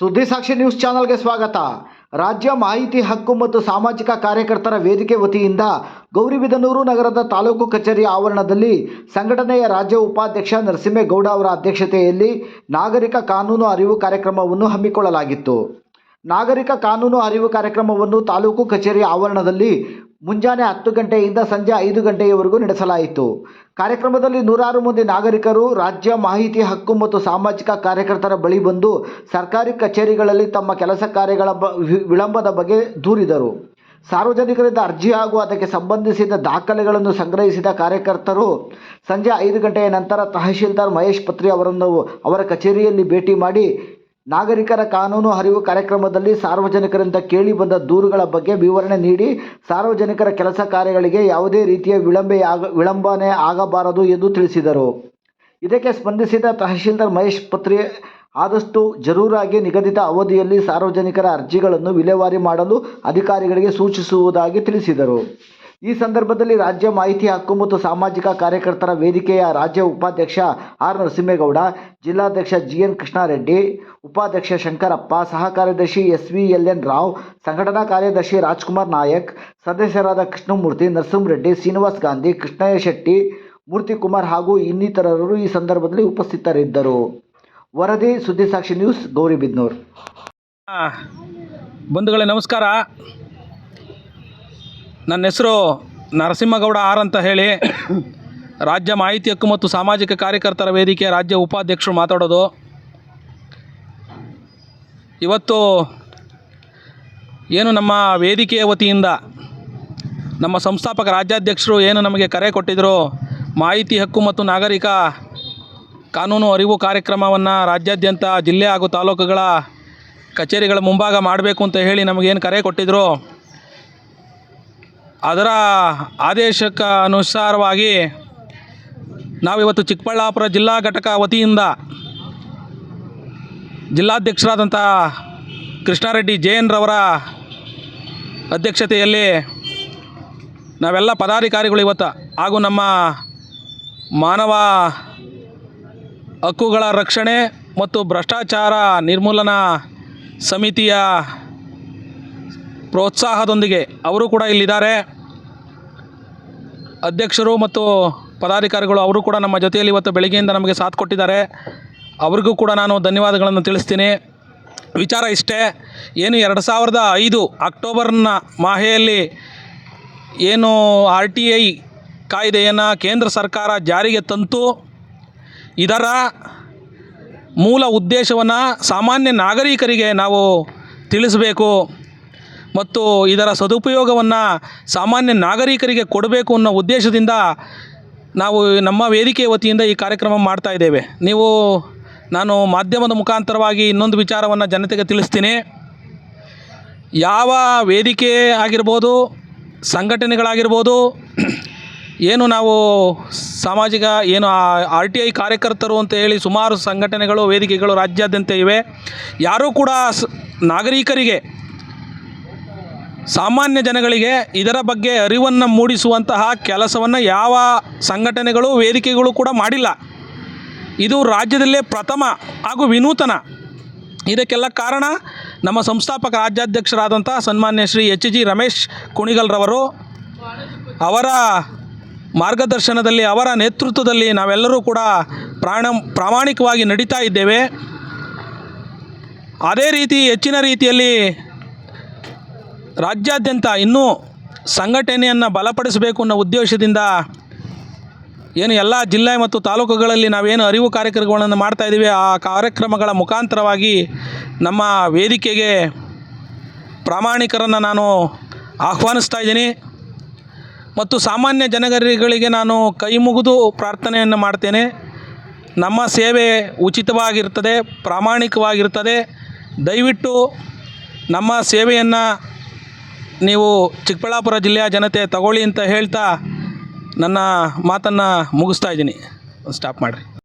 ಸುದ್ದಿ ಸಾಕ್ಷಿ ನ್ಯೂಸ್ ಚಾನಲ್ಗೆ ಸ್ವಾಗತ. ರಾಜ್ಯ ಮಾಹಿತಿ ಹಕ್ಕು ಮತ್ತು ಸಾಮಾಜಿಕ ಕಾರ್ಯಕರ್ತರ ವೇದಿಕೆ ವತಿಯಿಂದ ಗೌರಿಬಿದನೂರು ನಗರದ ತಾಲೂಕು ಕಚೇರಿ ಆವರಣದಲ್ಲಿ ಸಂಘಟನೆಯ ರಾಜ್ಯ ಉಪಾಧ್ಯಕ್ಷ ನರಸಿಂಹೇಗೌಡ ಅವರ ಅಧ್ಯಕ್ಷತೆಯಲ್ಲಿ ನಾಗರಿಕ ಕಾನೂನು ಅರಿವು ಕಾರ್ಯಕ್ರಮವನ್ನು ಹಮ್ಮಿಕೊಳ್ಳಲಾಗಿತ್ತು. ನಾಗರಿಕ ಕಾನೂನು ಅರಿವು ಕಾರ್ಯಕ್ರಮವನ್ನು ತಾಲೂಕು ಕಚೇರಿ ಆವರಣದಲ್ಲಿ ಮುಂಜಾನೆ ಹತ್ತು ಗಂಟೆಯಿಂದ ಸಂಜೆ ಐದು ಗಂಟೆಯವರೆಗೂ ನಡೆಸಲಾಯಿತು. ಕಾರ್ಯಕ್ರಮದಲ್ಲಿ ನೂರಾರು ಮಂದಿ ನಾಗರಿಕರು, ರಾಜ್ಯ ಮಾಹಿತಿ ಹಕ್ಕು ಮತ್ತು ಸಾಮಾಜಿಕ ಕಾರ್ಯಕರ್ತರ ಬಳಿ ಬಂದು ಸರ್ಕಾರಿ ಕಚೇರಿಗಳಲ್ಲಿ ತಮ್ಮ ಕೆಲಸ ಕಾರ್ಯಗಳ ಬ ವಿಳಂಬದ ಬಗ್ಗೆ ದೂರಿದರು. ಸಾರ್ವಜನಿಕರಿಂದ ಅರ್ಜಿ ಹಾಗೂ ಅದಕ್ಕೆ ಸಂಬಂಧಿಸಿದ ದಾಖಲೆಗಳನ್ನು ಸಂಗ್ರಹಿಸಿದ ಕಾರ್ಯಕರ್ತರು ಸಂಜೆ ಐದು ಗಂಟೆಯ ನಂತರ ತಹಶೀಲ್ದಾರ್ ಮಹೇಶ್ ಪತ್ರಿ ಅವರನ್ನು ಅವರ ಕಚೇರಿಯಲ್ಲಿ ಭೇಟಿ ಮಾಡಿ ನಾಗರಿಕರ ಕಾನೂನು ಅರಿವು ಕಾರ್ಯಕ್ರಮದಲ್ಲಿ ಸಾರ್ವಜನಿಕರಿಂದ ಕೇಳಿ ಬಂದ ದೂರುಗಳ ಬಗ್ಗೆ ವಿವರಣೆ ನೀಡಿ ಸಾರ್ವಜನಿಕರ ಕೆಲಸ ಕಾರ್ಯಗಳಿಗೆ ಯಾವುದೇ ರೀತಿಯ ವಿಳಂಬೆ ಆಗ, ವಿಳಂಬನೆ ಆಗಬಾರದು ಎಂದು ತಿಳಿಸಿದರು. ಇದಕ್ಕೆ ಸ್ಪಂದಿಸಿದ ತಹಶೀಲ್ದಾರ್ ಮಹೇಶ್ ಪತ್ರಿ, ಆದಷ್ಟು ಜರೂರಾಗಿ ನಿಗದಿತ ಅವಧಿಯಲ್ಲಿ ಸಾರ್ವಜನಿಕರ ಅರ್ಜಿಗಳನ್ನು ವಿಲೇವಾರಿ ಮಾಡಲು ಅಧಿಕಾರಿಗಳಿಗೆ ಸೂಚಿಸುವುದಾಗಿ ತಿಳಿಸಿದರು. ಈ ಸಂದರ್ಭದಲ್ಲಿ ರಾಜ್ಯ ಮಾಹಿತಿ ಹಕ್ಕು ಮತ್ತು ಸಾಮಾಜಿಕ ಕಾರ್ಯಕರ್ತರ ವೇದಿಕೆಯ ರಾಜ್ಯ ಉಪಾಧ್ಯಕ್ಷ ಆರ್ ನರಸಿಂಹೇಗೌಡ, ಜಿಲ್ಲಾಧ್ಯಕ್ಷ ಜಿ ಎನ್ ಕೃಷ್ಣಾರೆಡ್ಡಿ, ಉಪಾಧ್ಯಕ್ಷ ಶಂಕರಪ್ಪ ಸಹ ಕಾರ್ಯದರ್ಶಿ S V L N Rao, ಸಂಘಟನಾ ಕಾರ್ಯದರ್ಶಿ ರಾಜ್ಕುಮಾರ್ ನಾಯಕ್, ಸದಸ್ಯರಾದ ಕೃಷ್ಣಮೂರ್ತಿ ನರಸಿಂಹರೆಡ್ಡಿ, ಶ್ರೀನಿವಾಸ್ ಗಾಂಧಿ, ಕೃಷ್ಣಯ್ಯ ಶೆಟ್ಟಿ, ಮೂರ್ತಿಕುಮಾರ್ ಹಾಗೂ ಇನ್ನಿತರರು ಈ ಸಂದರ್ಭದಲ್ಲಿ ಉಪಸ್ಥಿತರಿದ್ದರು. ವರದಿ ಸುದ್ದಿಸಾಕ್ಷಿ ನ್ಯೂಸ್, ಗೌರಿಬಿದ್ನೂರ್. ಬಂಧುಗಳೇ ನಮಸ್ಕಾರ. ನನ್ನ ಹೆಸರು ನರಸಿಂಹಗೌಡ ಆರ್ ಅಂತ ಹೇಳಿ. ರಾಜ್ಯ ಮಾಹಿತಿ ಹಕ್ಕು ಮತ್ತು ಸಾಮಾಜಿಕ ಕಾರ್ಯಕರ್ತರ ವೇದಿಕೆ ರಾಜ್ಯ ಉಪಾಧ್ಯಕ್ಷರು ಮಾತಾಡೋದು. ಇವತ್ತು ಏನು ನಮ್ಮ ವೇದಿಕೆಯ ವತಿಯಿಂದ ನಮ್ಮ ಸಂಸ್ಥಾಪಕ ರಾಜ್ಯಾಧ್ಯಕ್ಷರು ಏನು ನಮಗೆ ಕರೆ ಕೊಟ್ಟಿದ್ದರು ಮಾಹಿತಿ ಹಕ್ಕು ಮತ್ತು ನಾಗರಿಕ ಕಾನೂನು ಅರಿವು ಕಾರ್ಯಕ್ರಮವನ್ನು ರಾಜ್ಯಾದ್ಯಂತ ಜಿಲ್ಲೆ ಹಾಗೂ ತಾಲೂಕುಗಳ ಕಚೇರಿಗಳ ಮುಂಭಾಗ ಮಾಡಬೇಕು ಅಂತ ಹೇಳಿ ನಮಗೇನು ಕರೆ ಕೊಟ್ಟಿದ್ದರು ಅದರ ಆದೇಶಕ್ಕೆ ಅನುಸಾರವಾಗಿ ನಾವಿವತ್ತು ಚಿಕ್ಕಬಳ್ಳಾಪುರ ಜಿಲ್ಲಾ ಘಟಕ ವತಿಯಿಂದ ಜಿಲ್ಲಾಧ್ಯಕ್ಷರಾದಂಥ ಕೃಷ್ಣಾರೆಡ್ಡಿ ಜೈನ್ ರವರ ಅಧ್ಯಕ್ಷತೆಯಲ್ಲಿ ನಾವೆಲ್ಲ ಪದಾಧಿಕಾರಿಗಳು ಇವತ್ತು ಹಾಗೂ ನಮ್ಮ ಮಾನವ ಹಕ್ಕುಗಳ ರಕ್ಷಣೆ ಮತ್ತು ಭ್ರಷ್ಟಾಚಾರ ನಿರ್ಮೂಲನಾ ಸಮಿತಿಯ ಪ್ರೋತ್ಸಾಹದೊಂದಿಗೆ ಅವರು ಕೂಡ ಇಲ್ಲಿದ್ದಾರೆ. ಅಧ್ಯಕ್ಷರು ಮತ್ತು ಪದಾಧಿಕಾರಿಗಳು ಅವರು ಕೂಡ ನಮ್ಮ ಜೊತೆಯಲ್ಲಿ ಇವತ್ತು ಬೆಳಗ್ಗೆಯಿಂದ ನಮಗೆ ಸಾಥ್ ಕೊಟ್ಟಿದ್ದಾರೆ. ಅವ್ರಿಗೂ ಕೂಡ ನಾನು ಧನ್ಯವಾದಗಳನ್ನು ತಿಳಿಸ್ತೀನಿ. ವಿಚಾರ ಇಷ್ಟೇ, ಏನು ಎರಡು ಸಾವಿರದ ಐದು ಅಕ್ಟೋಬರ್ನ ಮಾಹೆಯಲ್ಲಿ ಏನು ಆರ್ ಟಿ ಐ ಕಾಯ್ದೆಯನ್ನು ಕೇಂದ್ರ ಸರ್ಕಾರ ಜಾರಿಗೆ ತಂತು, ಇದರ ಮೂಲ ಉದ್ದೇಶವನ್ನು ಸಾಮಾನ್ಯ ನಾಗರಿಕರಿಗೆ ನಾವು ತಿಳಿಸಬೇಕು. ಮತ್ತು ಇದರ ಸದುಪಯೋಗವನ್ನು ಸಾಮಾನ್ಯ ನಾಗರಿಕರಿಗೆ ಕೊಡಬೇಕು ಅನ್ನೋ ಉದ್ದೇಶದಿಂದ ನಾವು ನಮ್ಮ ವೇದಿಕೆ ವತಿಯಿಂದ ಈ ಕಾರ್ಯಕ್ರಮ ಮಾಡ್ತಾ ಇದ್ದೇವೆ. ನೀವು, ನಾನು ಮಾಧ್ಯಮದ ಮುಖಾಂತರವಾಗಿ ಇನ್ನೊಂದು ವಿಚಾರವನ್ನು ಜನತೆಗೆ ತಿಳಿಸ್ತೀನಿ. ಯಾವ ವೇದಿಕೆ ಆಗಿರ್ಬೋದು, ಸಂಘಟನೆಗಳಾಗಿರ್ಬೋದು, ಏನು ನಾವು ಸಾಮಾಜಿಕ, ಏನು ಆರ್ ಟಿ ಐ ಕಾರ್ಯಕರ್ತರು ಅಂತ ಹೇಳಿ ಸುಮಾರು ಸಂಘಟನೆಗಳು, ವೇದಿಕೆಗಳು ರಾಜ್ಯಾದ್ಯಂತ ಇವೆ. ಯಾರೂ ಕೂಡ ನಾಗರಿಕರಿಗೆ ಸಾಮಾನ್ಯ ಜನಗಳಿಗೆ ಇದರ ಬಗ್ಗೆ ಅರಿವನ್ನು ಮೂಡಿಸುವಂತಹ ಕೆಲಸವನ್ನು ಯಾವ ಸಂಘಟನೆಗಳು, ವೇದಿಕೆಗಳು ಕೂಡ ಮಾಡಿಲ್ಲ. ಇದು ರಾಜ್ಯದಲ್ಲೇ ಪ್ರಥಮ ಹಾಗೂ ವಿನೂತನ. ಇದಕ್ಕೆಲ್ಲ ಕಾರಣ ನಮ್ಮ ಸಂಸ್ಥಾಪಕ ರಾಜ್ಯಾಧ್ಯಕ್ಷರಾದಂಥ ಸನ್ಮಾನ್ಯ ಶ್ರೀ ಎಚ್ ಜಿ ರಮೇಶ್ ಕುಣಿಗಲ್ರವರು. ಅವರ ಮಾರ್ಗದರ್ಶನದಲ್ಲಿ, ಅವರ ನೇತೃತ್ವದಲ್ಲಿ ನಾವೆಲ್ಲರೂ ಕೂಡ ಪ್ರಾಣ, ಪ್ರಾಮಾಣಿಕವಾಗಿ ನಡೀತಾ ಇದ್ದೇವೆ. ಅದೇ ರೀತಿ ಹೆಚ್ಚಿನ ರೀತಿಯಲ್ಲಿ ರಾಜ್ಯಾದ್ಯಂತ ಇನ್ನೂ ಸಂಘಟನೆಯನ್ನು ಬಲಪಡಿಸಬೇಕು ಅನ್ನೋ ಉದ್ದೇಶದಿಂದ ಏನು ಎಲ್ಲ ಜಿಲ್ಲೆ ಮತ್ತು ತಾಲೂಕುಗಳಲ್ಲಿ ನಾವೇನು ಅರಿವು ಕಾರ್ಯಕ್ರಮಗಳನ್ನು ಮಾಡ್ತಾ ಇದ್ದೀವಿ, ಆ ಕಾರ್ಯಕ್ರಮಗಳ ಮುಖಾಂತರವಾಗಿ ನಮ್ಮ ವೇದಿಕೆಗೆ ಪ್ರಾಮಾಣಿಕರನ್ನು ನಾನು ಆಹ್ವಾನಿಸ್ತಾ ಇದ್ದೀನಿ. ಮತ್ತು ಸಾಮಾನ್ಯ ಜನಗರಿಗಳಿಗೆ ನಾನು ಕೈ ಮುಗಿದು ಪ್ರಾರ್ಥನೆಯನ್ನು ಮಾಡ್ತೇನೆ. ನಮ್ಮ ಸೇವೆ ಉಚಿತವಾಗಿರ್ತದೆ, ಪ್ರಾಮಾಣಿಕವಾಗಿರ್ತದೆ. ದಯವಿಟ್ಟು ನಮ್ಮ ಸೇವೆಯನ್ನು ನೀವು ಚಿಕ್ಕಬಳ್ಳಾಪುರ ಜಿಲ್ಲೆಯ ಜನತೆ ತಗೊಳ್ಳಿ ಅಂತ ಹೇಳ್ತಾ ನನ್ನ ಮಾತನ್ನು ಮುಗಿಸ್ತಾ ಇದ್ದೀನಿ. ಸ್ಟಾಪ್ ಮಾಡಿರಿ.